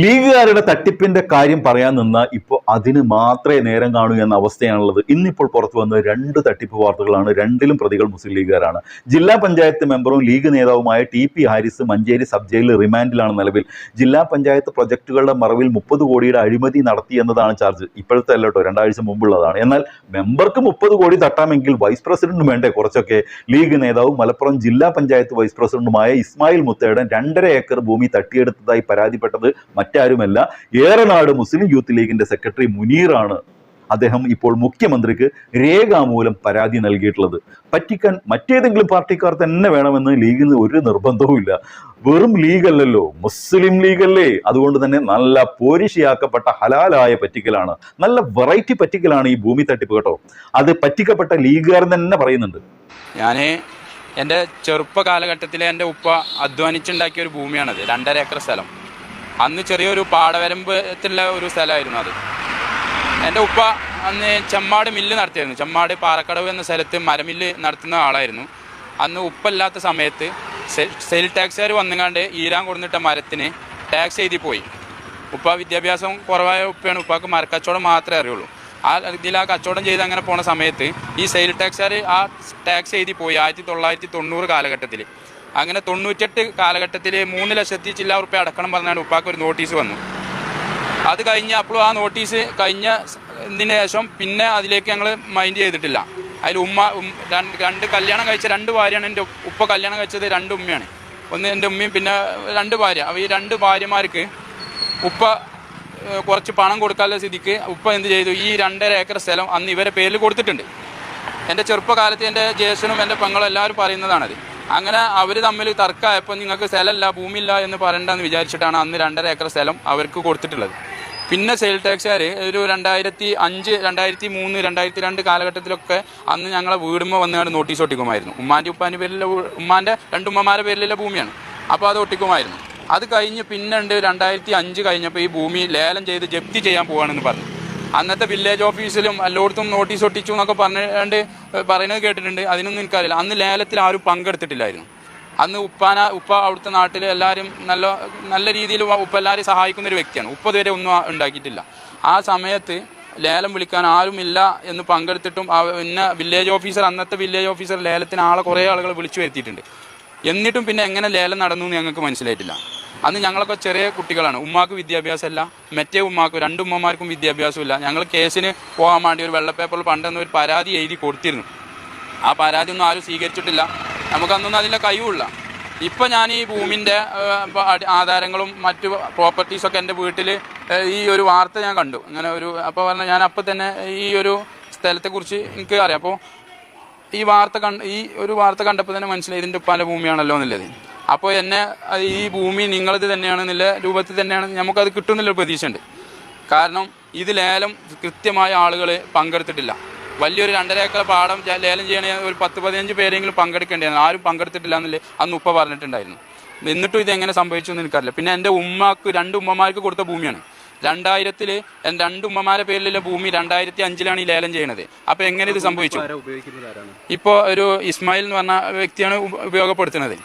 ലീഗുകാരുടെ തട്ടിപ്പിന്റെ കാര്യം പറയാൻ നിന്ന ഇപ്പോൾ അതിന് മാത്രമേ നേരം കാണൂ എന്ന അവസ്ഥയാണുള്ളത്. ഇന്നിപ്പോൾ പുറത്തു വന്ന രണ്ട് തട്ടിപ്പ് വാർത്തകളാണ്. രണ്ടിലും പ്രതികൾ മുസ്ലിം ലീഗുകാരാണ്. ജില്ലാ പഞ്ചായത്ത് മെമ്പറും ലീഗ് നേതാവുമായ T P Haris Manjeri sub ജയിലിൽ റിമാൻഡിലാണ് നിലവിൽ. ജില്ലാ പഞ്ചായത്ത് പ്രൊജക്ടുകളുടെ മറവിൽ മുപ്പത് കോടിയുടെ അഴിമതി നടത്തി എന്നതാണ് ചാർജ്. ഇപ്പോഴത്തെ അല്ല കേട്ടോ രണ്ടാഴ്ച മുമ്പുള്ളതാണ്. എന്നാൽ മെമ്പർക്ക് മുപ്പത് കോടി തട്ടാമെങ്കിൽ വൈസ് പ്രസിഡന്റിന് വേണ്ടേ? കുറച്ചൊക്കെ. ലീഗ് നേതാവും മലപ്പുറം ജില്ലാ പഞ്ചായത്ത് വൈസ് പ്രസിഡന്റുമായ ഇസ്മായിൽ മുത്തേടൻ രണ്ടര ഏക്കർ ഭൂമി തട്ടിയെടുത്തതായി പരാതിപ്പെട്ടത് മറ്റാരുമല്ല ഏറനാട് മുസ്ലിം യൂത്ത് ലീഗിന്റെ സെക്രട്ടറി മുനീറാണ് അദ്ദേഹം ഇപ്പോൾ മുഖ്യമന്ത്രിക്ക് രേഖാമൂലം പരാതി നൽകിയിട്ടുള്ളത്. പറ്റിക്കാൻ മറ്റേതെങ്കിലും പാർട്ടിക്കാർ തന്നെ വേണമെന്ന് ലീഗിന് ഒരു നിർബന്ധവുമില്ല. വെറും ലീഗല്ലല്ലോ മുസ്ലിം ലീഗല്ലേ. അതുകൊണ്ട് തന്നെ നല്ല പോരിശിയാക്കപ്പെട്ട ഹലാലായ പറ്റിക്കലാണ്. നല്ല വെറൈറ്റി പറ്റിക്കലാണ് ഈ ഭൂമി തട്ടിപ്പ് കേട്ടോ. അത് പറ്റിക്കപ്പെട്ട ലീഗുകാരൻ തന്നെ പറയുന്നുണ്ട്. ഞാൻ എന്റെ ചെറുപ്പ കാലഘട്ടത്തിലെ എന്റെ ഉപ്പ അധ്വാനിച്ചുണ്ടാക്കിയ ഒരു ഭൂമിയാണത്. രണ്ടര ഏക്കർ സ്ഥലം. അന്ന് ചെറിയൊരു പാടവരമ്പത്തിലുള്ള ഒരു സ്ഥലമായിരുന്നു അത്. എന്റെ ഉപ്പ അന്ന് ചെമ്മാട് മില്ല് നടത്തിയായിരുന്നു. ചെമ്മാട് പാറക്കടവ് എന്ന സ്ഥലത്ത് മരമില്ല് നടത്തുന്ന ആളായിരുന്നു. അന്ന് ഉപ്പല്ലാത്ത സമയത്ത് സെയിൽ ടാക്സുകാർ വന്നുകൊണ്ട് ഈരാൻ കൊടുത്തിട്ട മരത്തിന് ടാക്സ് എഴുതി പോയി. ഉപ്പ വിദ്യാഭ്യാസം കുറവായ ഉപ്പയാണ് ഉപ്പാക്ക് മരക്കച്ചവടം മാത്രമേ അറിയുള്ളൂ. ആ ഇതിൽ ആ കച്ചവടം ചെയ്ത് അങ്ങനെ പോണ സമയത്ത് ഈ സെയിൽ ടാക്സുകാർ ആ ടാക്സ് എഴുതി പോയി ആയിരത്തി തൊള്ളായിരത്തി തൊണ്ണൂറ് കാലഘട്ടത്തിൽ. അങ്ങനെ തൊണ്ണൂറ്റെട്ട് കാലഘട്ടത്തിൽ മൂന്ന് ലക്ഷത്തി ചില്ലാ ഉറുപ്പ്യ അടക്കണം പറഞ്ഞാണ് ഉപ്പാക്ക് ഒരു നോട്ടീസ് വന്നു. അത് കഴിഞ്ഞ് അപ്പോഴും ആ നോട്ടീസ് കഴിഞ്ഞ ഇതിന് ശേഷം പിന്നെ അതിലേക്ക് ഞങ്ങൾ മൈൻഡ് ചെയ്തിട്ടില്ല. അതിൽ ഉമ്മ രണ്ട് കല്യാണം കഴിച്ച രണ്ട് ഭാര്യയാണ് എന്റെ ഉപ്പ കല്യാണം കഴിച്ചത് രണ്ട് ഉമ്മയാണ്. ഒന്ന് എന്റെ ഉമ്മയും പിന്നെ രണ്ട് ഭാര്യ. അപ്പോൾ ഈ രണ്ട് ഭാര്യമാർക്ക് ഉപ്പ കുറച്ച് പണം കൊടുക്കാനുള്ള സ്ഥിതിക്ക് ഉപ്പ എന്ത് ചെയ്തു? ഈ രണ്ടര ഏക്കർ സ്ഥലം അന്ന് ഇവരെ പേരിൽ കൊടുത്തിട്ടുണ്ട്. എന്റെ ചെറുപ്പകാലത്ത് എന്റെ ജേഷനും എന്റെ പെങ്ങളും എല്ലാവരും പറയുന്നതാണത്. അങ്ങനെ അവർ തമ്മിൽ തർക്കമായപ്പോൾ നിങ്ങൾക്ക് സ്ഥലമില്ല ഭൂമിയില്ല എന്ന് പറയണ്ടെന്ന് വിചാരിച്ചിട്ടാണ് അന്ന് രണ്ടര ഏക്കർ സ്ഥലം അവർക്ക് കൊടുത്തിട്ടുള്ളത്. പിന്നെ സെയിൽ ടാക്സുകാർ ഒരു രണ്ടായിരത്തി അഞ്ച് രണ്ടായിരത്തി മൂന്ന് രണ്ടായിരത്തി രണ്ട് കാലഘട്ടത്തിലൊക്കെ അന്ന് ഞങ്ങളെ വീടുമ്പോൾ വന്നുകൊണ്ട് നോട്ടീസ് ഒട്ടിക്കുമായിരുന്നു. ഉമ്മാന്റെ ഉപ്പാന്റെ പേരിലെ ഉമ്മാന്റെ രണ്ട് ഉമ്മമാരുടെ പേരിലുള്ള ഭൂമിയാണ്. അപ്പോൾ അത് ഒട്ടിക്കുമായിരുന്നു. അത് കഴിഞ്ഞ് പിന്നെ ഉണ്ട് രണ്ടായിരത്തി അഞ്ച് കഴിഞ്ഞപ്പോൾ ഈ ഭൂമി ലേലം ചെയ്ത് ജപ്തി ചെയ്യാൻ പോവാണെന്ന് പറഞ്ഞു. അന്നത്തെ വില്ലേജ് ഓഫീസിലും എല്ലായിടത്തും നോട്ടീസ് ഒട്ടിച്ചു എന്നൊക്കെ പറഞ്ഞുകൊണ്ട് പറയുന്നത് കേട്ടിട്ടുണ്ട്. അതിനൊന്നും എനിക്കറിയില്ല. അന്ന് ലേലത്തിൽ ആരും പങ്കെടുത്തിട്ടില്ലായിരുന്നു. അന്ന് ഉപ്പാന ഉപ്പ അവിടുത്തെ നാട്ടിൽ എല്ലാവരും നല്ല നല്ല രീതിയിൽ ഉപ്പ എല്ലാവരും സഹായിക്കുന്ന ഒരു വ്യക്തിയാണ്. ഉപ്പ ഇതുവരെ ഒന്നും ഉണ്ടാക്കിയിട്ടില്ല. ആ സമയത്ത് ലേലം വിളിക്കാൻ ആരുമില്ല എന്ന് പങ്കെടുത്തിട്ടും പിന്നെ വില്ലേജ് ഓഫീസർ അന്നത്തെ വില്ലേജ് ഓഫീസർ ലേലത്തിന് ആളെ കുറേ ആളുകൾ വിളിച്ചു വരുത്തിയിട്ടുണ്ട്. എന്നിട്ടും പിന്നെ എങ്ങനെ ലേലം നടന്നു എന്ന് ഞങ്ങൾക്ക് മനസ്സിലായിട്ടില്ല. അന്ന് ഞങ്ങളൊക്കെ ചെറിയ കുട്ടികളാണ്. ഉമ്മാക്ക് വിദ്യാഭ്യാസമല്ല. മറ്റേ ഉമ്മാക്കും രണ്ട് ഉമ്മമാർക്കും വിദ്യാഭ്യാസമില്ല. ഞങ്ങൾ കേസിന് പോകാൻ വേണ്ടി ഒരു വെള്ളപ്പേപ്പറിൽ പണ്ടെന്ന് ഒരു പരാതി എഴുതി കൊടുത്തിരുന്നു. ആ പരാതി ഒന്നും ആരും സ്വീകരിച്ചിട്ടില്ല. നമുക്കന്നൊന്നും അതിന്റെ കഴിവില്ല ഇപ്പം ഞാൻ ഈ ഭൂമിന്റെ ആധാരങ്ങളും മറ്റു പ്രോപ്പർട്ടീസൊക്കെ എന്റെ വീട്ടിൽ ഈ ഒരു വാർത്ത ഞാൻ കണ്ടു. അങ്ങനെ ഒരു അപ്പോൾ പറഞ്ഞാൽ ഞാൻ അപ്പം തന്നെ ഈ ഒരു സ്ഥലത്തെക്കുറിച്ച് എനിക്ക് അറിയാം. അപ്പോൾ ഈ വാർത്ത കണ്ട് ഈ ഒരു വാർത്ത കണ്ടപ്പോൾ തന്നെ മനസ്സിലായി ഇതിന്റെ ഉപ്പാന്റെ ഭൂമിയാണല്ലോ എന്നുള്ളത്. അപ്പോൾ എന്നെ ഈ ഭൂമി നിങ്ങളത് തന്നെയാണെന്നുള്ള രൂപത്തിൽ തന്നെയാണ് നമുക്കത് കിട്ടുന്നില്ല പ്രതീക്ഷയുണ്ട്. കാരണം ഇത് ലേലം കൃത്യമായ ആളുകൾ പങ്കെടുത്തിട്ടില്ല. വലിയൊരു രണ്ടര ഏക്കർ പാടം ലേലം ചെയ്യണ ഒരു പത്ത് പതിനഞ്ച് പേരെങ്കിലും പങ്കെടുക്കേണ്ടതാണ് ആരും പങ്കെടുത്തിട്ടില്ല എന്നല്ലേ അന്ന് ഉപ്പ പറഞ്ഞിട്ടുണ്ടായിരുന്നു. എന്നിട്ടും ഇത് എങ്ങനെ സംഭവിച്ചു എന്ന് എനിക്കറിയില്ല. പിന്നെ എന്റെ ഉമ്മക്ക് രണ്ട് ഉമ്മമാർക്ക് കൊടുത്ത ഭൂമിയാണ്. രണ്ടായിരത്തിൽ രണ്ട് ഉമ്മമാരുടെ പേരിലുള്ള ഭൂമി രണ്ടായിരത്തി അഞ്ചിലാണ് ഈ ലേലം ചെയ്യണത്. അപ്പോൾ എങ്ങനെ ഇത് സംഭവിച്ചു? ഇപ്പോൾ ഒരു ഇസ്മായിൽ എന്ന് പറഞ്ഞ വ്യക്തിയാണ് ഉപയോഗപ്പെടുത്തുന്നത്.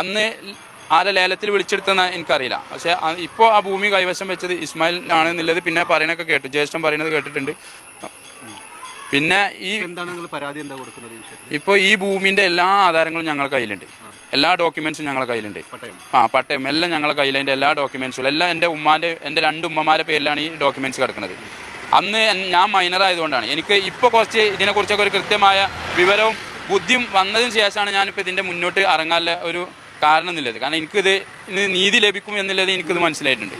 അന്ന് ആരെ ലേലത്തിൽ വിളിച്ചെടുത്തെന്ന് എനിക്കറിയില്ല. പക്ഷേ ഇപ്പോൾ ആ ഭൂമി കൈവശം വെച്ചത് ഇസ്മായിൽ ആണെന്നുള്ളത് പിന്നെ പറയണൊക്കെ കേട്ടു. ജ്യേഷ്ഠം പറയുന്നത് കേട്ടിട്ടുണ്ട്. പിന്നെ ഈ പരാതി എന്താ കൊടുക്കുന്നത് ഇപ്പോൾ ഈ ഭൂമിന്റെ എല്ലാ ആധാരങ്ങളും ഞങ്ങളുടെ കയ്യിലുണ്ട്. എല്ലാ ഡോക്യുമെൻസും ഞങ്ങളുടെ കയ്യിലുണ്ട്. ആ പട്ടയം. എല്ലാം ഞങ്ങളുടെ കയ്യിൽ അതിന്റെ എല്ലാ ഡോക്യുമെൻസും എല്ലാം എന്റെ ഉമ്മാന്റെ എന്റെ രണ്ട് ഉമ്മമാരുടെ പേരിലാണ് ഈ ഡോക്യുമെന്റ്സ് കിടക്കുന്നത്. അന്ന് ഞാൻ മൈനർ ആയതുകൊണ്ടാണ്. എനിക്ക് ഇപ്പോൾ കുറച്ച് ഇതിനെക്കുറിച്ചൊക്കെ ഒരു കൃത്യമായ വിവരവും ബുദ്ധിയും വന്നതിന് ശേഷമാണ് ഞാനിപ്പോൾ ഇതിന്റെ മുന്നോട്ട് ഇറങ്ങാനുള്ള ഒരു കാരണം എന്നുള്ളത്. കാരണം എനിക്കിത് ഇന്ന് നീതി ലഭിക്കും എന്നുള്ളത് എനിക്കിത് മനസ്സിലായിട്ടുണ്ട്.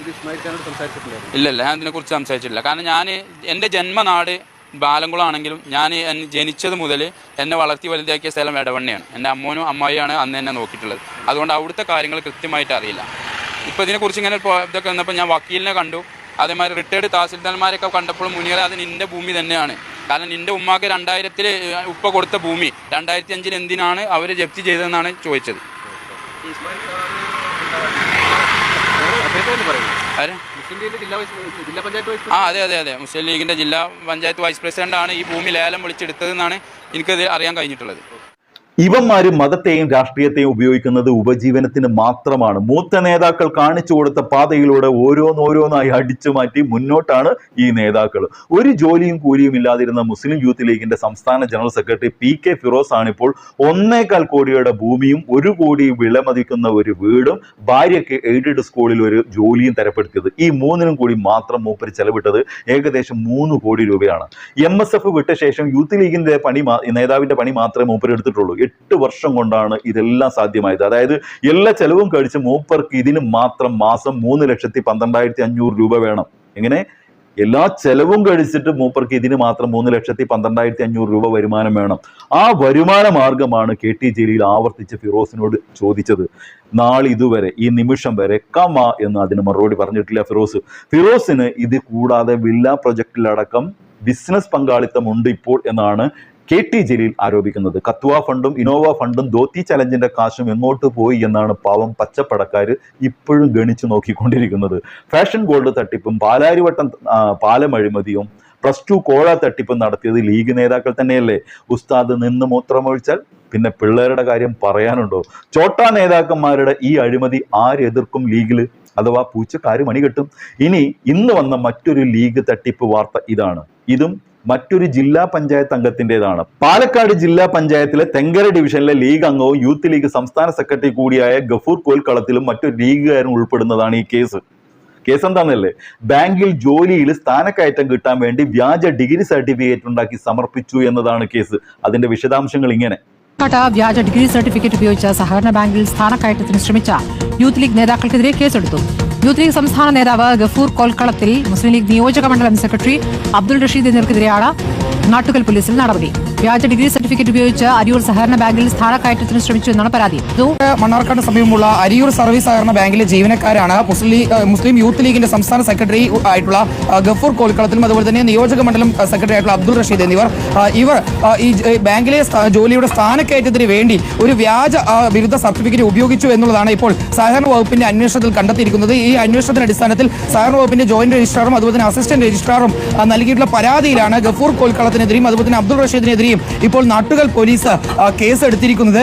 ഇല്ലല്ല ഞാൻ ഇതിനെക്കുറിച്ച് സംസാരിച്ചിട്ടില്ല. കാരണം ഞാൻ എന്റെ ജന്മനാട് ബാലംകുളമാണെങ്കിലും ഞാൻ ജനിച്ചത് മുതൽ എന്നെ വളർത്തി വലുതാക്കിയ സ്ഥലം ഇടവണ്ണയാണ് എന്റെ അമ്മോനും അമ്മായിയാണ് അന്ന് എന്നെ നോക്കിയിട്ടുള്ളത്. അതുകൊണ്ട് അവിടുത്തെ കാര്യങ്ങൾ കൃത്യമായിട്ട് അറിയില്ല. ഇപ്പോൾ ഇതിനെക്കുറിച്ച് ഇങ്ങനെ ഇതൊക്കെ വന്നപ്പോൾ ഞാൻ വക്കീലിനെ കണ്ടു. അതേമാതിരി റിട്ടയർഡ് തഹസിൽദാർമാരൊക്കെ കണ്ടപ്പോൾ മുനിയറ അത് നിന്റെ ഭൂമി തന്നെയാണ്. കാരണം നിന്റെ ഉമ്മാക്ക് രണ്ടായിരത്തിൽ ഉപ്പ കൊടുത്ത ഭൂമി രണ്ടായിരത്തി അഞ്ചിൽ എന്തിനാണ് അവർ ജപ്തി ചെയ്തതെന്നാണ് ചോദിച്ചത്. ആ അതെ അതെ അതെ. മുസ്ലിം ലീഗിന്റെ ജില്ലാ പഞ്ചായത്ത് വൈസ് പ്രസിഡന്റാണ് ഈ ഭൂമി ലേലം വിളിച്ചെടുത്തതെന്നാണ് എനിക്കത് അറിയാൻ കഴിഞ്ഞിട്ടുള്ളത്. ഇവന്മാര് മതത്തെയും രാഷ്ട്രീയത്തെയും ഉപയോഗിക്കുന്നത് ഉപജീവനത്തിന് മാത്രമാണ്. മൂത്ത നേതാക്കൾ കാണിച്ചു കൊടുത്ത പാതയിലൂടെ ഓരോന്നോരോന്നായി അടിച്ചു മാറ്റി മുന്നോട്ടാണ് ഈ നേതാക്കൾ. ഒരു ജോലിയും കൂലിയും ഇല്ലാതിരുന്ന മുസ്ലിം യൂത്ത് ലീഗിന്റെ സംസ്ഥാന general secretary P K Firoz ആണിപ്പോൾ ഒന്നേകാൽ കോടിയുടെ ഭൂമിയും ഒരു കോടി വിലമതിക്കുന്ന ഒരു വീടും ഭാര്യയ്ക്ക് എയ്ഡഡ് സ്കൂളിൽ ഒരു ജോലിയും തരപ്പെടുത്തിയത്. ഈ മൂന്നിനും കൂടി മാത്രം മൂപ്പര് ചെലവിട്ടത് ഏകദേശം മൂന്ന് കോടി രൂപയാണ്. എം എസ് എഫ് വിട്ട ശേഷം യൂത്ത് ലീഗിന്റെ പണി നേതാവിന്റെ പണി മാത്രമേ മൂപ്പർ എടുത്തിട്ടുള്ളൂ. എട്ട് വർഷം കൊണ്ടാണ് ഇതെല്ലാം സാധ്യമായത്. അതായത് എല്ലാ ചെലവും കഴിച്ച് മൂപ്പർക്ക് ഇതിന് മാത്രം മാസം മൂന്ന് ലക്ഷത്തി പന്ത്രണ്ടായിരത്തി അഞ്ഞൂറ് രൂപ വേണം. എങ്ങനെ? എല്ലാ ചെലവും കഴിച്ചിട്ട് മൂപ്പർക്ക് ഇതിന് മാത്രം മൂന്ന് ലക്ഷത്തി പന്ത്രണ്ടായിരത്തി അഞ്ഞൂറ് രൂപ വരുമാനം വേണം. ആ വരുമാന മാർഗമാണ് കെ ടി ജലീൽ ആവർത്തിച്ച് ഫിറോസിനോട് ചോദിച്ചത്. നാളെ ഇതുവരെ ഈ നിമിഷം വരെ കമ എന്ന് അതിന് മറുപടി പറഞ്ഞിട്ടില്ല ഫിറോസ്. ഫിറോസിന് ഇത് കൂടാതെ വില്ല പ്രൊജക്റ്റിലടക്കം ബിസിനസ് പങ്കാളിത്തമുണ്ട് ഇപ്പോൾ എന്നാണ് കെ ടി ജലീൽ ആരോപിക്കുന്നത്. കത്വ ഫണ്ടും ഇനോവ ഫണ്ടും ധോത്തി ചലഞ്ചിന്റെ കാശും എങ്ങോട്ട് പോയി എന്നാണ് പാവം പച്ചപ്പടക്കാർ ഇപ്പോഴും ഗണിച്ചു നോക്കിക്കൊണ്ടിരിക്കുന്നത്. ഫാഷൻ ഗോൾഡ് തട്ടിപ്പും പാലാരിവട്ടം പാലം അഴിമതിയും പ്ലസ് ടു കോഴ തട്ടിപ്പും നടത്തിയത് ലീഗ് നേതാക്കൾ തന്നെയല്ലേ? ഉസ്താദ് നിന്ന് മൂത്രമൊഴിച്ചാൽ പിന്നെ പിള്ളേരുടെ കാര്യം പറയാനുണ്ടോ? ചോട്ടാ നേതാക്കന്മാരുടെ ഈ അഴിമതി ആരെതിർക്കും ലീഗിൽ അഥവാ പൂച്ചക്കാര് മണി കെട്ടും? ഇനി ഇന്ന് വന്ന മറ്റൊരു ലീഗ് തട്ടിപ്പ് വാർത്ത ഇതാണ്. ഇതും മറ്റൊരു ജില്ലാ പഞ്ചായത്ത് അംഗത്തിന്റെതാണ്. പാലക്കാട് ജില്ലാ പഞ്ചായത്തിലെ തെങ്കര ഡിവിഷനിലെ ലീഗ് അംഗവും യൂത്ത് ലീഗ് സംസ്ഥാന സെക്രട്ടറി കൂടിയായ ഗഫൂർ കോൽക്കളത്തിലും മറ്റൊരു ലീഗുകാരും ഉൾപ്പെടുന്നതാണ് ഈ കേസ്. കേസ് എന്താണെന്നല്ലേ ബാങ്കിൽ ജോലിയിൽ സ്ഥാനക്കയറ്റം കിട്ടാൻ വേണ്ടി വ്യാജ ഡിഗ്രി സർട്ടിഫിക്കറ്റ് ഉണ്ടാക്കി സമർപ്പിച്ചു എന്നതാണ് കേസ്. അതിന്റെ വിശദാംശങ്ങൾ ഇങ്ങനെ. വ്യാജ ഡിഗ്രി സർട്ടിഫിക്കറ്റ് ഉപയോഗിച്ച സഹകരണ ബാങ്കിൽ സ്ഥാനക്കയറ്റത്തിന് ശ്രമിച്ച യൂത്ത് ലീഗ് നേതാക്കൾക്കെതിരെ കേസെടുത്തു. യൂത്ത് ലീഗ് സംസ്ഥാന നേതാവ് ഗഫൂർ കൊൽക്കളത്തിൽ മുസ്ലിം ലീഗ് നിയോജക മണ്ഡലം സെക്രട്ടറി അബ്ദുൾ റഷീദ് എന്നിവർക്കെതിരെയാണ് നാട്ടുകൽ പോലീസിൽ നടപടി. വ്യാജ ഡിഗ്രി സർട്ടിഫിക്കറ്റ് ഉപയോഗിച്ച് അരിയൂർ സഹകരണ ബാങ്കിൽ സ്ഥാനക്കയറ്റത്തിന് ശ്രമിച്ചു എന്നാണ് പരാതി. മണ്ണാർക്കാട് സമീപമുള്ള അരിയൂർ സർവീസ് സഹകരണ ബാങ്കിലെ ജീവനക്കാരാണ് മുസ്ലിം യൂത്ത് ലീഗിന്റെ സംസ്ഥാന സെക്രട്ടറി ആയിട്ടുള്ള ഗഫൂർ കോൽക്കളത്തിലും അതുപോലെ തന്നെ നിയോജക മണ്ഡലം സെക്രട്ടറി ആയിട്ടുള്ള അബ്ദുൾ റഷീദ് എന്നിവർ ഇവർ ഈ ബാങ്കിലെ ജോലിയുടെ സ്ഥാനക്കയറ്റത്തിന് വേണ്ടി ഒരു വ്യാജ വിരുദ്ധ സർട്ടിഫിക്കറ്റ് ഉപയോഗിച്ചു എന്നുള്ളതാണ് ഇപ്പോൾ സഹകരണ വകുപ്പിന്റെ അന്വേഷണത്തിൽ കണ്ടെത്തിയിരിക്കുന്നത്. ഈ അന്വേഷണത്തിന്റെ അടിസ്ഥാനത്തിൽ സഹകരണ വകുപ്പിന്റെ ജോയിന്റ് രജിസ്ട്രാറും അതുപോലെ തന്നെ അസിസ്റ്റന്റ് രജിസ്ട്രാറും നൽകിയിട്ടുള്ള പരാതിയിലാണ് ഗഫൂർ കോൽക്കളത്തിനെതിരെയും അതുപോലെ തന്നെ അബ്ദുൾ റഷീദിനെതിരെയും ഇപ്പോൾ നാട്ടുകൽ പോലീസ് കേസെടുത്തിരിക്കുന്നത്.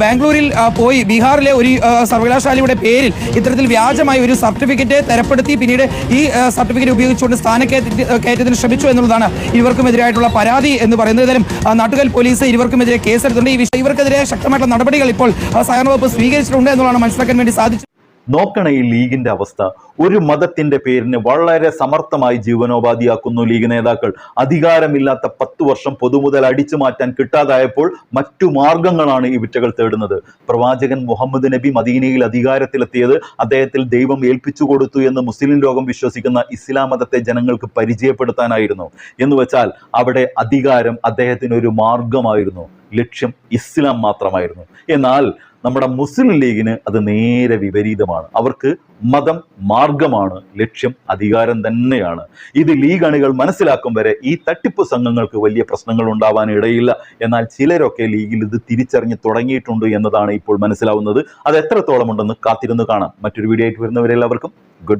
ബാംഗ്ലൂരിൽ പോയി. ബീഹാറിലെ ഒരു സർവകലാശാലയുടെ പേരിൽ ഇത്തരത്തിൽ വ്യാജമായി ഒരു സർട്ടിഫിക്കറ്റ് തരപ്പെടുത്തി. പിന്നീട് ഈ സർട്ടിഫിക്കറ്റ് ഉപയോഗിച്ചുകൊണ്ട് സ്ഥാനക്കയറ്റ- കയറ്റത്തിന് ശ്രമിച്ചു എന്നുള്ളതാണ് ഇവർക്കുമെതിരായിട്ടുള്ള പരാതി എന്ന് പറയുന്നത്. ഏതായാലും നാട്ടുകൽ പോലീസ് ഇവർക്കുമെതിരെ കേസെടുത്തിട്ടുണ്ട്. ഈ വിഷയം ഇവർക്കെതിരെ ശക്തമായിട്ടുള്ള നടപടികൾ ഇപ്പോൾ സഹകരണ വകുപ്പ് സ്വീകരിച്ചിട്ടുണ്ട് എന്നുള്ളതാണ് മനസ്സിലാക്കാൻ വേണ്ടി സാധിച്ചത്. നോക്കണ ഈ ലീഗിന്റെ അവസ്ഥ. ഒരു മതത്തിന്റെ പേരിന് വളരെ സമർത്ഥമായി ജീവനോപാധിയാക്കുന്നു ലീഗ് നേതാക്കൾ. അധികാരമില്ലാത്ത പത്ത് വർഷം പൊതുമുതൽ അടിച്ചു മാറ്റാൻ കിട്ടാതായപ്പോൾ മറ്റു മാർഗങ്ങളാണ് ഈ വിറ്റകൾ തേടുന്നത്. പ്രവാചകൻ മുഹമ്മദ് നബി മദീനയിൽ അധികാരത്തിലെത്തിയത് അദ്ദേഹത്തിൽ ദൈവം ഏൽപ്പിച്ചു കൊടുത്തു എന്ന് മുസ്ലിം ലോകം വിശ്വസിക്കുന്ന ഇസ്ലാം മതത്തെ ജനങ്ങൾക്ക് പരിചയപ്പെടുത്താനായിരുന്നു. എന്ന് വെച്ചാൽ അവിടെ അധികാരം അദ്ദേഹത്തിന് ഒരു മാർഗമായിരുന്നു. ലക്ഷ്യം ഇസ്ലാം മാത്രമായിരുന്നു. എന്നാൽ നമ്മുടെ മുസ്ലിം ലീഗിന് അത് നേരെ വിപരീതമാണ്. അവർക്ക് മതം മാർഗമാണ് ലക്ഷ്യം അധികാരം തന്നെയാണ്. ഇത് ലീഗ് അണികൾ മനസ്സിലാക്കും വരെ ഈ തട്ടിപ്പ് സംഘങ്ങൾക്ക് വലിയ പ്രശ്നങ്ങൾ ഉണ്ടാവാൻ ഇടയില്ല എന്നാൽ ചിലരൊക്കെ ലീഗിൽ ഇത് തിരിച്ചറിഞ്ഞ് തുടങ്ങിയിട്ടുണ്ട് എന്നതാണ് ഇപ്പോൾ മനസ്സിലാവുന്നത്. അത് എത്രത്തോളം ഉണ്ടെന്ന് കാത്തിരുന്ന് കാണാം. മറ്റൊരു വീഡിയോ ആയിട്ട് വരുന്നവരെല്ലാവർക്കും ഗുഡ്